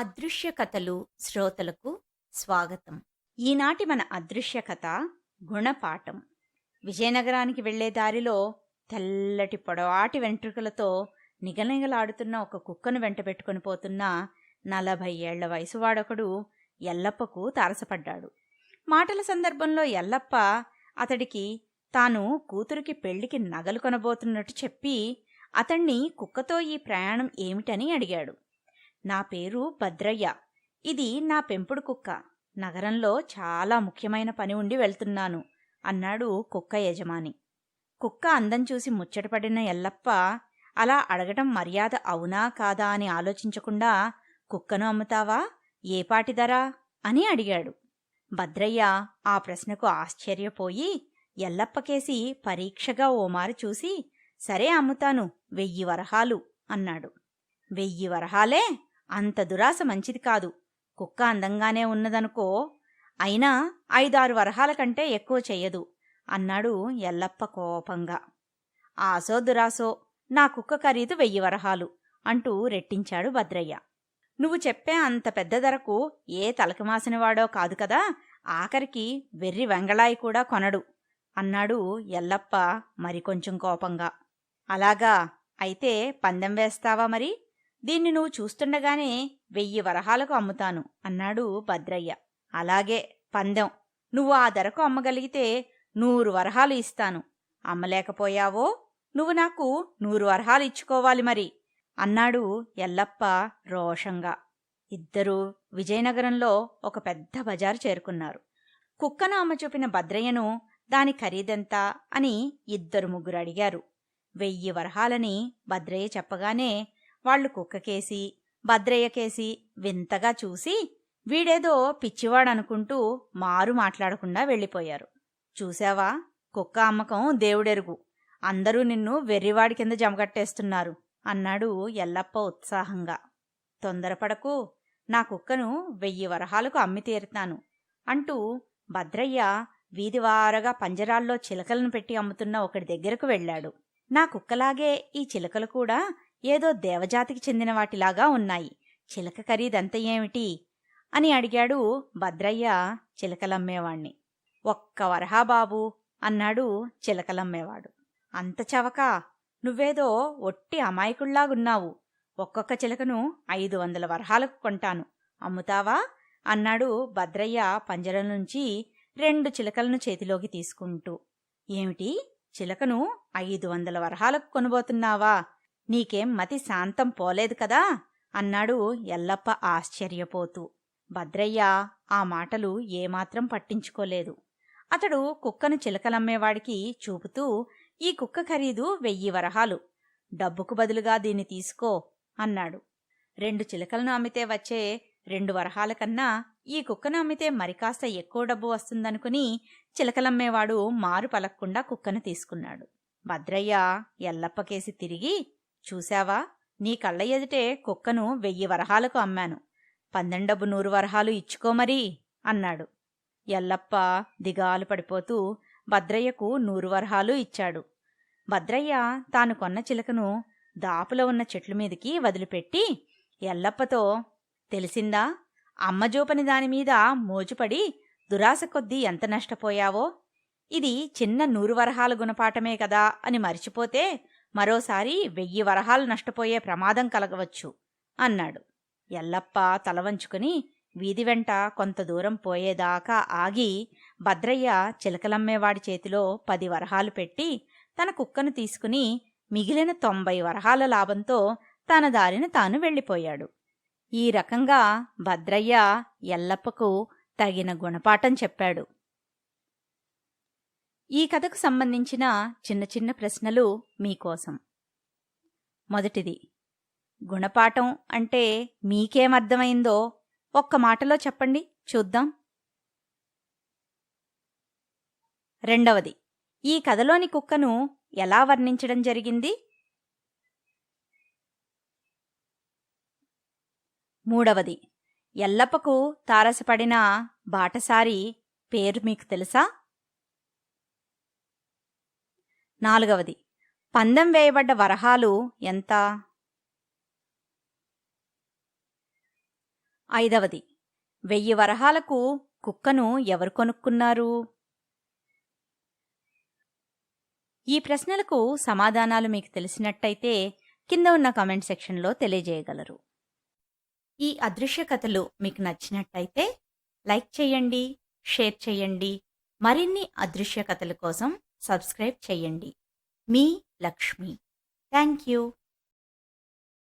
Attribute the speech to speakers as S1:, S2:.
S1: అదృశ్య కథలు శ్రోతలకు స్వాగతం.
S2: ఈనాటి మన అదృశ్య కథ గుణపాఠం. విజయనగరానికి వెళ్ళే దారిలో తెల్లటి పొడవాటి వెంట్రుకలతో నిగనిగలాడుతున్న ఒక కుక్కను వెంటబెట్టుకుని పోతున్న నలభై ఏళ్ళ వయసువాడొకడు ఎల్లప్పకు తారసపడ్డాడు. మాటల సందర్భంలో ఎల్లప్ప అతడికి తాను కూతురికి పెళ్ళికి నగలు కొనబోతున్నట్టు చెప్పి అతణ్ణి కుక్కతో ఈ ప్రయాణం ఏమిటని అడిగాడు. నా పేరు భద్రయ్య. ఇది నా పెంపుడు కుక్క. నగరంలో చాలా ముఖ్యమైన పని ఉండి వెళ్తున్నాను అన్నాడు కుక్క యజమాని. కుక్క అందం చూసి ముచ్చటపడిన ఎల్లప్ప అలా అడగటం మర్యాద అవునా కాదా అని ఆలోచించకుండా కుక్కను అమ్ముతావా? ఏపాటి ధర? అని అడిగాడు. భద్రయ్య ఆ ప్రశ్నకు ఆశ్చర్యపోయి ఎల్లప్పకేసి పరీక్షగా ఓమారి చూసి సరే అమ్ముతాను వెయ్యి వరహాలు అన్నాడు. వెయ్యి వరహాలే? అంత దురాశ మంచిది కాదు. కుక్క అందంగానే ఉన్నదనుకో అయినా ఐదారు వరహాల కంటే ఎక్కువ చెయ్యదు అన్నాడు ఎల్లప్ప కోపంగా. ఆసో దురాసో నా కుక్క ఖరీదు వెయ్యి వరహాలు అంటూ రెట్టించాడు భద్రయ్య. నువ్వు చెప్పే అంత పెద్ద ధరకు ఏ తలకమాసినవాడో కాదు కదా ఆఖరికి వెర్రి వెంగళాయి కూడా కొనడు అన్నాడు ఎల్లప్ప మరికొంచెం కోపంగా. అలాగా అయితే పందెం వేస్తావా మరి? దీన్ని నువ్వు చూస్తుండగానే వెయ్యి వరహాలకు అమ్ముతాను అన్నాడు భద్రయ్య. అలాగే పందెం. నువ్వు ఆ ధరకు అమ్మగలిగితే నూరు వరహాలు ఇస్తాను. అమ్మలేకపోయావో? నువ్వు నాకు నూరు వరహాలు ఇచ్చుకోవాలి మరి అన్నాడు ఎల్లప్ప రోషంగా. ఇద్దరూ విజయనగరంలో ఒక పెద్ద బజారు చేరుకున్నారు. కుక్కను అమ్మ చూపిన భద్రయ్యను దాని ఖరీదెంత అని ఇద్దరు ముగ్గురు అడిగారు. వెయ్యి వరహాలని భద్రయ్య చెప్పగానే వాళ్ళు కుక్కకేసి భద్రయ్యకేసి వింతగా చూసి వీడేదో పిచ్చివాడనుకుంటూ మారు మాట్లాడకుండా వెళ్ళిపోయారు. చూశావా? కుక్క అమ్మకం దేవుడెరుగు. అందరూ నిన్ను వెర్రివాడి కింద జమగట్టేస్తున్నారు అన్నాడు ఎల్లప్ప ఉత్సాహంగా. తొందరపడకు నా కుక్కను వెయ్యి వరహాలకు అమ్మి తీరుతాను అంటూ భద్రయ్య వీధివారగా పంజరాల్లో చిలకలను పెట్టి అమ్ముతున్న ఒకడి దగ్గరకు వెళ్ళాడు. నా కుక్కలాగే ఈ చిలకలు కూడా ఏదో దేవజాతికి చెందిన వాటిలాగా ఉన్నాయి. చిలక ఖరీదంత ఏమిటి? అని అడిగాడు భద్రయ్య చిలకలమ్మేవాణ్ణి. ఒక్క వరహా బాబు! అన్నాడు చిలకలమ్మేవాడు. అంత చవక! నువ్వేదో ఒట్టి అమాయకుళ్ళాగున్నావు ఒక్కొక్క చిలకను ఐదు వందల వరహాలకు కొంటాను. అమ్ముతావా? అన్నాడు భద్రయ్య పంజరం నుంచి రెండు చిలకలను చేతిలోకి తీసుకుంటూ. ఏమిటి? చిలకను ఐదు వందల వరహాలకు కొనబోతున్నావా? నీకేం మతి శాంతం పోలేదు కదా? అన్నాడు ఎల్లప్ప ఆశ్చర్యపోతూ. భద్రయ్య ఆ మాటలు ఏమాత్రం పట్టించుకోలేదు. అతడు కుక్కను చిలకలమ్మేవాడికి చూపుతూ ఈ కుక్క ఖరీదు వెయ్యి వరహాలు. డబ్బుకు బదులుగా దీన్ని తీసుకో అన్నాడు. రెండు చిలకలను అమ్మితే వచ్చే రెండు వరహాల కన్నా ఈ కుక్కను అమ్మితే మరికాస్త ఎక్కువ డబ్బు వస్తుందనుకుని చిలకలమ్మేవాడు మారు పలక్కుండా కుక్కను తీసుకున్నాడు. భద్రయ్య ఎల్లప్పకేసి తిరిగి చూశావా? నీ కళ్ళ ఎదుటే కుక్కను వెయ్యి వరహాలకు అమ్మాను. పందెండబ్బు నూరు వరహాలు ఇచ్చుకోమరీ అన్నాడు. ఎల్లప్ప దిగాలు పడిపోతూ భద్రయ్యకు నూరు వరహాలు ఇచ్చాడు. భద్రయ్య తాను కొన్న చిలకను దాపులో ఉన్న చెట్ల మీదకి వదిలిపెట్టి ఎల్లప్పతో తెలిసిందా? అమ్మజోపని దానిమీద మోజుపడి దురాశ కొద్దీ ఎంత నష్టపోయావో? ఇది చిన్న నూరు వరహాల గుణపాఠమే కదా అని మరిచిపోతే మరోసారి వెయ్యి వరహాలు నష్టపోయే ప్రమాదం కలగవచ్చు అన్నాడు. ఎల్లప్ప తలవంచుకుని వీధి వెంట కొంత దూరం పోయేదాకా ఆగి భద్రయ్య చిలకలమ్మేవాడి చేతిలో పది వరహాలు పెట్టి తన కుక్కను తీసుకుని మిగిలిన తొంభై వరహాల లాభంతో తన దారిన తాను వెళ్ళిపోయాడు. ఈ రకంగా భద్రయ్య ఎల్లప్పకు తగిన గుణపాఠం చెప్పాడు. ఈ కథకు సంబంధించిన చిన్న చిన్న ప్రశ్నలు మీకోసం. మొదటిది గుణపాఠం అంటే మీకేమర్థమైందో ఒక్క మాటలో చెప్పండి చూద్దాం. రెండవది ఈ కథలోని కుక్కను ఎలా వర్ణించడం జరిగింది? మూడవది ఎల్లప్పకు తారసపడిన బాటసారి పేరు మీకు తెలుసా? నాలుగవది. పందెం వేయబడ్డ వరహాలు ఎంత? ఐదవది. వెయ్యి వరహాలకు కుక్కను ఎవరు కొనుక్కున్నారు? ఈ ప్రశ్నలకు సమాధానాలు మీకు తెలిసినట్టయితే కింద ఉన్న కామెంట్ సెక్షన్లో తెలియజేయగలరు.
S1: ఈ అదృశ్య కథలు మీకు నచ్చినట్టయితే లైక్ చేయండి షేర్ చేయండి. మరిన్ని అదృశ్య కథల కోసం సబ్స్క్రైబ్ చేయండి. మీ లక్ష్మి. Thank you.